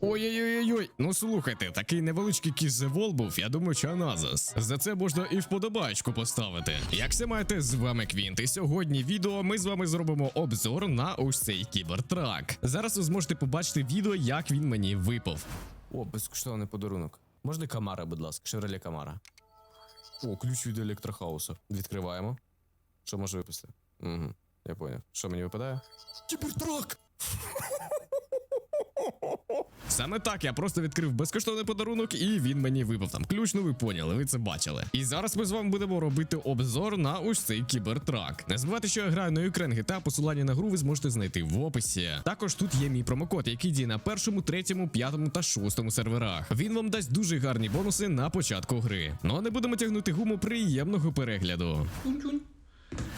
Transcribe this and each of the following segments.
Ой-ой-ой, ну слухайте, такий невеличкий кізевол був, я думаю, чаназас. За це можна і вподобайку поставити. Як все маєте, з вами Квінт, і сьогодні відео ми з вами зробимо обзор на ось цей кібертрак. Зараз ви зможете побачити відео, як він мені випав. О, безкоштовний подарунок. Можна Камара, будь ласка, Шевроле Камара. О, ключ від електрохаусу. Відкриваємо. Що може випасти? Угу, я поняв. Що мені випадає? Кібертрак! Саме так я просто відкрив безкоштовний подарунок, і він мені випав там. Ключ, ну ви поняли, ви це бачили. І зараз ми з вами будемо робити обзор на ось цей кібертрак. Не забувайте, що я граю на Ukraine GTA, посилання на гру ви зможете знайти в описі. Також тут є мій промокод, який діє на першому, третьому, п'ятому та шостому серверах. Він вам дасть дуже гарні бонуси на початку гри. Ну а не будемо тягнути гуму приємного перегляду.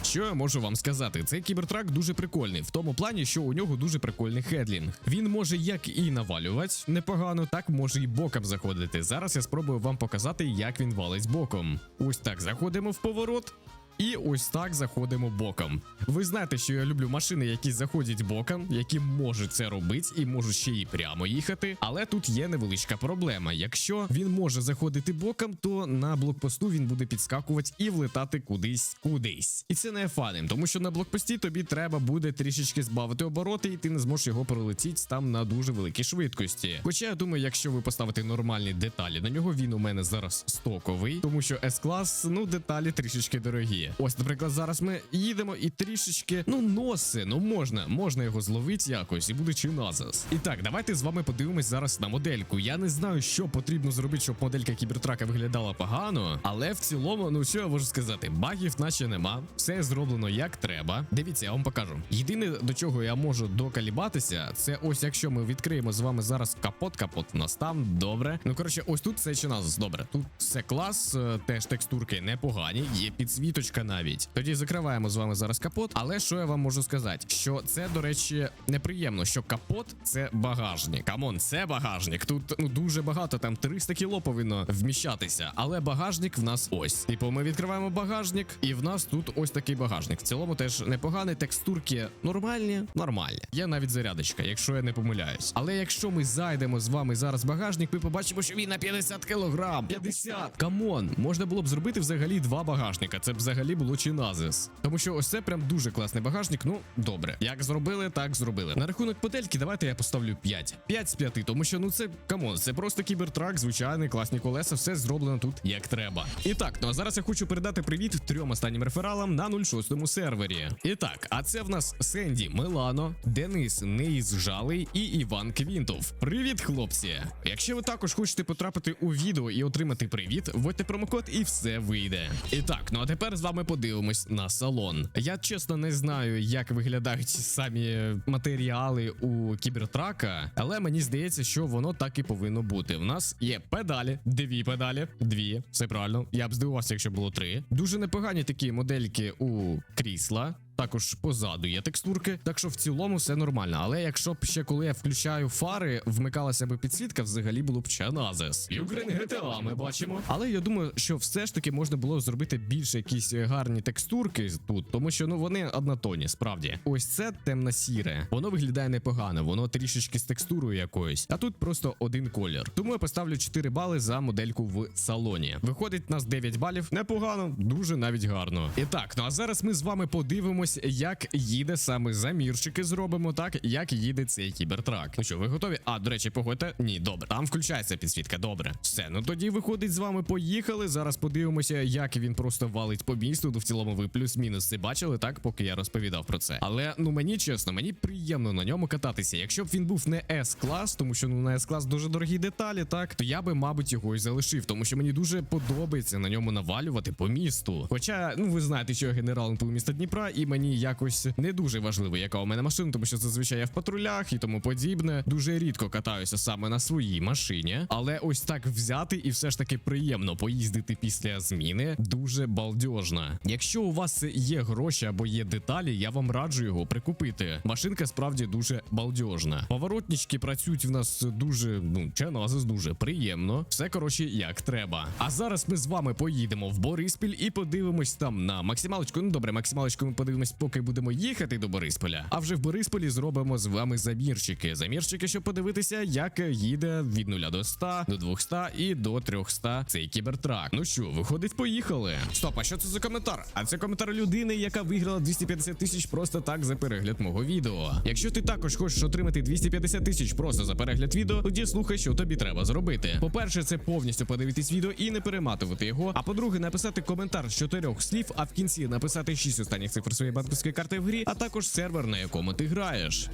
Що я можу вам сказати? Цей кібертрак дуже прикольний, в тому плані, що у нього дуже прикольний хедлінг. Він може як і навалювати непогано, так може і боком заходити. Зараз я спробую вам показати, як він валить боком. Ось так заходимо в поворот. І ось так заходимо боком. Ви знаєте, що я люблю машини, які заходять боком, які можуть це робити і можуть ще й прямо їхати. Але тут є невеличка проблема. Якщо він може заходити боком, то на блокпосту він буде підскакувати і влетати кудись кудись. І це не фаним, тому що на блокпості тобі треба буде трішечки збавити обороти, і ти не зможеш його пролетіти там на дуже великій швидкості. Хоча я думаю, якщо ви поставите нормальні деталі на нього, він у мене зараз стоковий, тому що S-клас, ну деталі трішечки дорогі. Ось, наприклад, зараз ми їдемо і трішечки, ну, носи, ну можна, можна його зловити якось і буде чи назас. І так, давайте з вами подивимось зараз на модельку. Я не знаю, що потрібно зробити, щоб моделька кібертрака виглядала погано, але в цілому, ну що я можу сказати, багів наче нема, все зроблено як треба. Дивіться, я вам покажу. Єдине до чого я можу докалібатися, це ось якщо ми відкриємо з вами зараз капот, капот у нас там добре. Ну коротше, ось тут все чи назас, добре. Тут все клас, е, теж текстурки непогані, є підсвіточка навіть. Тоді закриваємо з вами зараз капот. Але що я вам можу сказати? Що це, до речі, неприємно, що капот це багажник. Камон, це багажник. Тут ну дуже багато, там 300 кіло повинно вміщатися. Але багажник в нас ось. Типу, ми відкриваємо багажник, і в нас тут ось такий багажник. В цілому теж непоганий. Текстурки нормальні, нормальні. Є навіть зарядочка, якщо я не помиляюсь. Але якщо ми зайдемо з вами зараз в багажник, ми побачимо, що він на 50 кілограм. 50! Камон, можна було б зробити взагалі два багажника. Це взагалі було чи назис. Тому що ось це прям дуже класний багажник. Ну, добре. Як зробили, так зробили. На рахунок петельки, давайте я поставлю 5. 5 з 5, тому що ну це камон, це просто кібертрак, звичайний, класні колеса, все зроблено тут як треба. І так, ну а зараз я хочу передати привіт трьом останнім рефералам на 06 сервері. І так, а це в нас Сенді Милано, Денис Неїзжалий і Іван Квінтов. Привіт, хлопці! Якщо ви також хочете потрапити у відео і отримати привіт, вводьте промокод і все вийде. І так, ну а тепер з вами подивимось на салон. Я чесно не знаю, як виглядають самі матеріали у кібертрака, але мені здається, що воно так і повинно бути. В нас є педалі, дві педалі, дві, все правильно. Я б здивувався, якщо було три. Дуже непогані такі модельки у крісла. Також позаду є текстурки, так що в цілому все нормально. Але якщо б ще коли я включаю фари, вмикалася би підсвітка, взагалі було б чаназес. Ukraine GTA ми бачимо. Але я думаю, що все ж таки можна було зробити більше якісь гарні текстурки тут, тому що ну вони однотонні, справді. Ось це темно-сіре. Воно виглядає непогано, воно трішечки з текстурою якоюсь. А тут просто один колір. Тому я поставлю 4 бали за модельку в салоні. Виходить нас 9 балів. Непогано, дуже навіть гарно. І так, ну а зараз ми з вами подивимось, як їде саме замірчики. Зробимо так, як їде цей кібертрак. Ну що, ви готові? А, до речі, погодьте. Ні, добре. Там включається підсвітка. Добре. Все, ну тоді виходить з вами. Поїхали. Зараз подивимося, як він просто валить по місту. Ну, в цілому ви плюс-мінус це бачили, так, поки я розповідав про це. Але ну мені чесно, мені приємно на ньому кататися. Якщо б він був не S-клас, тому що ну на S-клас дуже дорогі деталі, так то я би, мабуть, його і залишив, тому що мені дуже подобається на ньому навалювати по місту. Хоча, ну ви знаєте, що я генерал міста Дніпра, і мені якось не дуже важливо, яка у мене машина, тому що зазвичай я в патрулях і тому подібне. Дуже рідко катаюся саме на своїй машині, але ось так взяти і все ж таки приємно поїздити після зміни. Дуже балдежно. Якщо у вас є гроші або є деталі, я вам раджу його прикупити. Машинка справді дуже балдежна. Поворотнички працюють в нас дуже, ну ченазис дуже приємно. Все коротше, як треба. А зараз ми з вами поїдемо в Бориспіль і подивимось там на максималочку. Ну добре, максималочку ми подивимося подивимось, поки будемо їхати до Борисполя. А вже в Борисполі зробимо з вами замірчики. Замірчики, щоб подивитися, як їде від 0 до 100, до 200 і до 300 цей кібертрак. Ну що, виходить, поїхали. Стоп, а що це за коментар? А це коментар людини, яка виграла 250 тисяч просто так за перегляд мого відео. Якщо ти також хочеш отримати 250 тисяч просто за перегляд відео, тоді слухай, що тобі треба зробити. По-перше, це повністю подивитись відео і не перематувати його. А по-друге, написати коментар з чотирьох слів, а в кінці написати шість останніх цифр своєї банківської карти в грі, а також сервер, на якому ти граєш.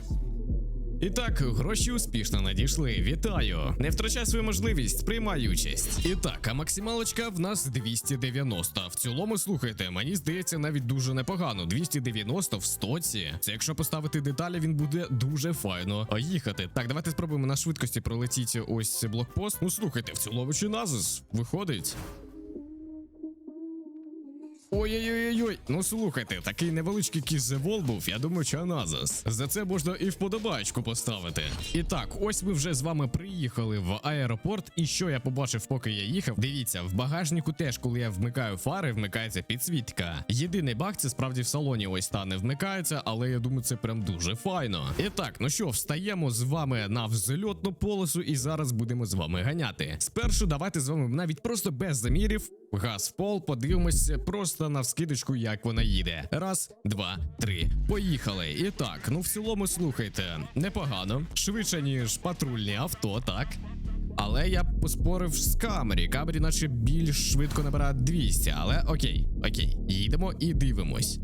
І так, гроші успішно надійшли. Вітаю! Не втрачай свою можливість, приймай участь. І так, а максималочка в нас 290. В цілому, слухайте, мені здається, навіть дуже непогано. 290 в стоці. Це якщо поставити деталі, він буде дуже файно їхати. Так, давайте спробуємо на швидкості пролетіти ось блокпост. Ну слухайте, в цілому чи назис виходить. Ой-ой-ой-ой, ну слухайте, такий невеличкий кізевол був, я думаю, чаназас. За це можна і вподобайку поставити. І так, ось ми вже з вами приїхали в аеропорт. І що я побачив, поки я їхав? Дивіться, в багажнику теж, коли я вмикаю фари, вмикається підсвітка. Єдиний баг, це справді в салоні ось та не вмикається, але я думаю, це прям дуже файно. І так, ну що, встаємо з вами на взльотну полосу, і зараз будемо з вами ганяти. Спершу давайте з вами навіть просто без замірів. Газ в пол, подивимося просто на вскидочку, як вона їде. Раз, два, три. Поїхали. І так, ну в цілому слухайте, непогано. Швидше, ніж патрульні авто, так. Але я поспорив з камері. Камері, наче більш швидко набирає 200, але окей, окей, їдемо і дивимось.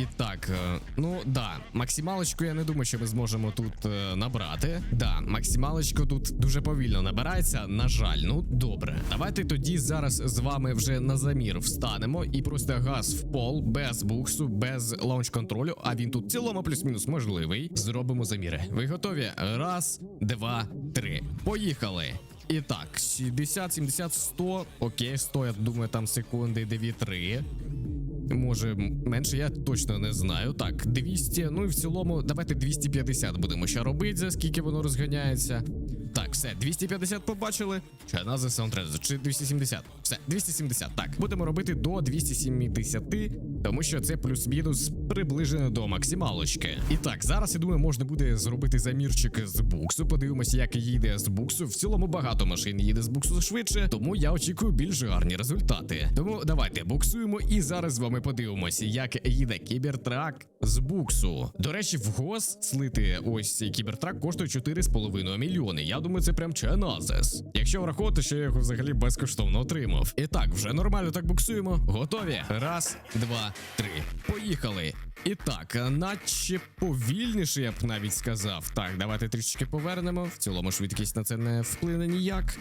І так, е, ну да, максималочку я не думаю, що ми зможемо тут е, набрати. Да, максималочку тут дуже повільно набирається. На жаль, ну добре. Давайте тоді зараз з вами вже на замір встанемо і просто газ в пол без буксу, без лаунч контролю. А він тут в цілому плюс-мінус можливий. Зробимо заміри. Ви готові? Раз, два, три. Поїхали. І так, 60, 70, 100. Окей, 100, я думаю, там секунди 2-3. Може, менше, я точно не знаю. Так, 200, ну і в цілому, давайте 250 будемо ще робити, за скільки воно розганяється. Так, все, 250 побачили. Чи за саундтрез, чи 270? Все, 270. Так, будемо робити до 270, тому що це плюс-мінус приближено до максималочки. І так, зараз я думаю, можна буде зробити замірчик з буксу. Подивимося, як їде з буксу. В цілому багато машин їде з буксу швидше, тому я очікую більш гарні результати. Тому давайте буксуємо і зараз з вами подивимося, як їде кібертрак з буксу. До речі, в ГОС слити ось кібертрак коштує 4,5 мільйони. Я думаю, це прям ченазес. Якщо враховувати, що я його взагалі безкоштовно отримав. І так, вже нормально так буксуємо. Готові? Раз, два, три. Поїхали. І так, наче повільніше, я б навіть сказав. Так, давайте трішечки повернемо. В цілому швидкість на це не вплине ніяк.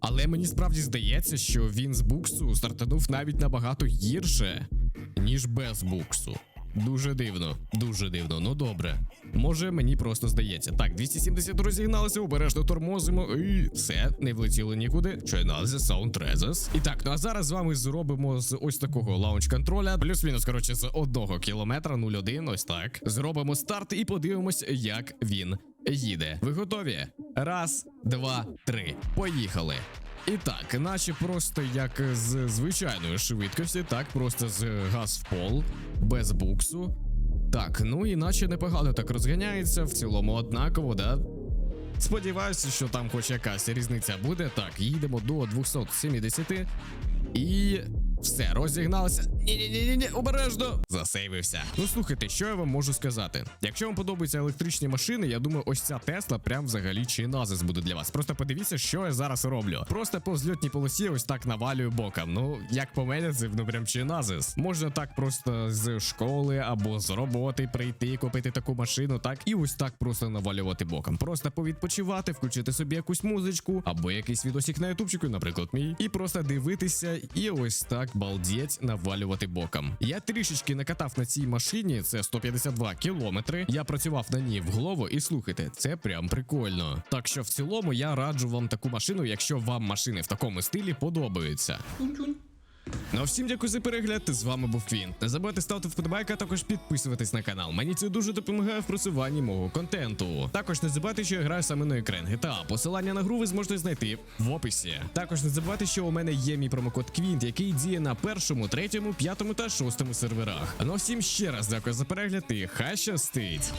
Але мені справді здається, що він з буксу стартанув навіть набагато гірше, ніж без буксу. Дуже дивно, дуже дивно. Ну добре. Може, мені просто здається. Так, 270 розігналися, обережно тормозимо, і все, не влетіло нікуди. Чайналися Sound І так, ну а зараз з вами зробимо з ось такого лаунч контроля, плюс-мінус, коротше, з одного кілометра 0,1, ось так. Зробимо старт і подивимось, як він їде. Ви готові? Раз, два, три. Поїхали. І так, наче просто як з звичайної швидкості, так просто з газ в пол, без буксу. Так, ну іначе непогано так розганяється, в цілому однаково, да? Сподіваюся, що там хоч якась різниця буде. Так, їдемо до 270. І все, розігналися. Ні-ні-ні, ні обережно. Засейвився. Ну слухайте, що я вам можу сказати. Якщо вам подобаються електричні машини, я думаю, ось ця Тесла прям взагалі чи назис буде для вас. Просто подивіться, що я зараз роблю. Просто по взльотній полосі ось так навалюю боком. Ну, як по мене, це ну прям чи назис. Можна так просто з школи або з роботи прийти, купити таку машину, так і ось так просто навалювати боком. Просто повідпочивати, включити собі якусь музичку або якийсь відосик на ютубчику, наприклад, мій, і просто дивитися, і ось так балдіть навалювати боком. Я трішечки накатав на цій машині, це 152 кілометри. Я працював на ній в голову, і слухайте, це прям прикольно. Так що в цілому я раджу вам таку машину, якщо вам машини в такому стилі подобаються. Ну а всім дякую за перегляд. З вами був Квін. Не забудьте ставити вподобайки, а також підписуватись на канал. Мені це дуже допомагає в просуванні мого контенту. Також не забувайте, що я граю саме на екран GTA. Посилання на гру ви зможете знайти в описі. Також не забувайте, що у мене є мій промокод Квінт, який діє на першому, третьому, п'ятому та шостому серверах. Ну а всім ще раз дякую за перегляд і хай щастить!